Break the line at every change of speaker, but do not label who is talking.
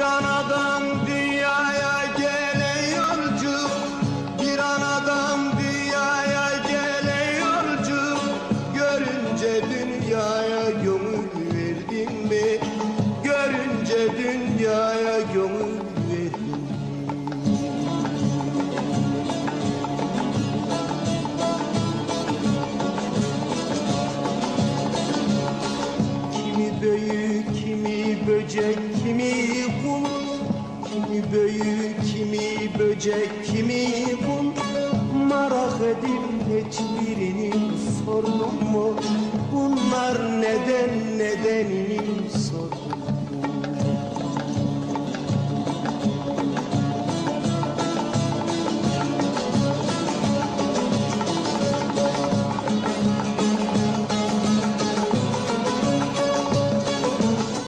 Bir anadan dünyaya gelen yolcu Bir anadan dünyaya gelen yolcu Görünce dünyaya gömül verdin mi? Görünce dünyaya gömül verdin Kimi büyük, kimi böcek, kimi büyük, kimi böcek, kimi kul Merak edip hiçbirini sordum mu? Bunlar neden nedenini